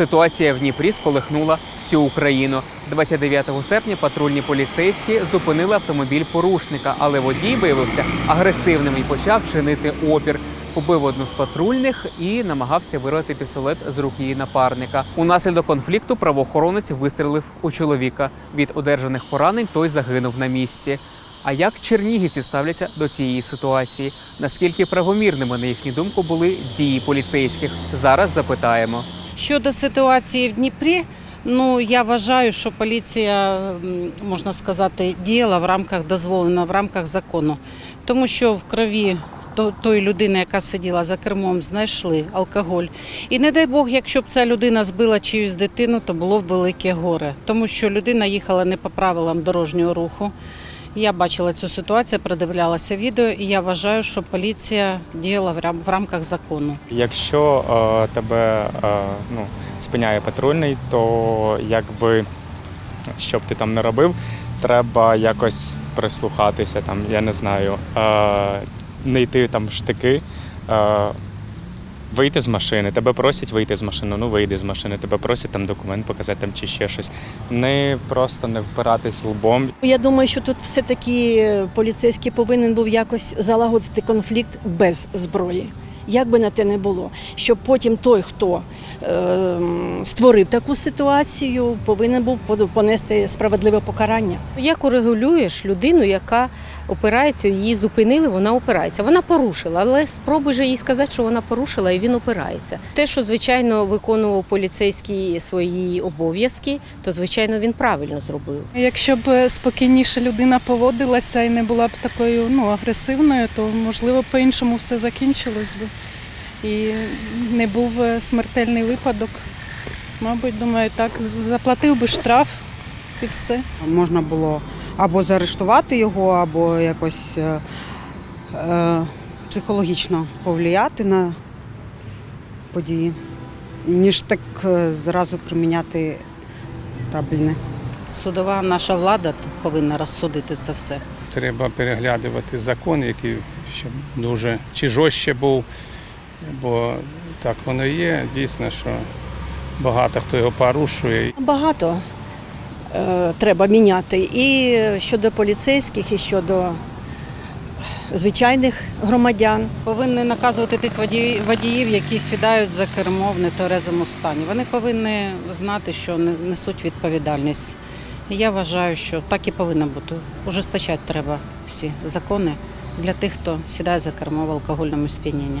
Ситуація в Дніпрі сколихнула всю Україну. 29 серпня патрульні поліцейські зупинили автомобіль порушника, але водій виявився агресивним і почав чинити опір. Побив одну з патрульних і намагався вирвати пістолет з рук її напарника. Унаслідок конфлікту правоохоронець вистрелив у чоловіка. Від одержаних поранень той загинув на місці. А як чернігівці ставляться до цієї ситуації? Наскільки правомірними, на їхню думку, були дії поліцейських? Зараз запитаємо. Щодо ситуації в Дніпрі, ну я вважаю, що поліція, можна сказати, діяла в рамках дозволено, в рамках закону, тому що в крові тої людини, яка сиділа за кермом, знайшли алкоголь. І не дай Бог, якщо б ця людина збила чиюсь дитину, то було б велике горе, тому що людина їхала не по правилам дорожнього руху. Я бачила цю ситуацію, продивлялася відео, і я вважаю, що поліція діяла в рамках закону. Якщо е, тебе е, ну, спиняє патрульний, то якби що б ти там не робив, треба якось прислухатися, там, я не знаю, е, не йти там штики. Е, Вийти з машини, тебе просять вийти з машини, ну вийди з машини, тебе просять там документ показати там чи ще щось. Не просто не впиратись лбом. Я думаю, що тут все-таки поліцейський повинен був якось залагодити конфлікт без зброї. Як би на те не було, щоб потім той, хто е, створив таку ситуацію, повинен був понести справедливе покарання. Як урегулюєш людину, яка опирається, її зупинили, вона опирається. Вона порушила, але спробуй же їй сказати, що вона порушила і він опирається. Те, що звичайно виконував поліцейський свої обов'язки, то звичайно він правильно зробив. Якщо б спокійніше людина поводилася і не була б такою ну, агресивною, то можливо по-іншому все закінчилось би. І не був е, смертельний випадок. Мабуть, думаю, так, заплатив би штраф і все. Можна було або заарештувати його, або якось е, е, психологічно повлияти на події, ніж так е, зразу приміняти табельне. Судова наша влада тут повинна розсудити це все. Треба переглядувати закон, який щоб дуже чи жорстче був, бо так воно і є. Дійсно, що багато хто його порушує. Багато е, треба міняти і щодо поліцейських, і щодо звичайних громадян. Повинні наказувати тих водіїв, які сідають за кермо в нетверезому стані. Вони повинні знати, що не- несуть відповідальність. І я вважаю, що так і повинно бути. Ужесточати треба всі закони для тих, хто сідає за кермо в алкогольному сп'янінні.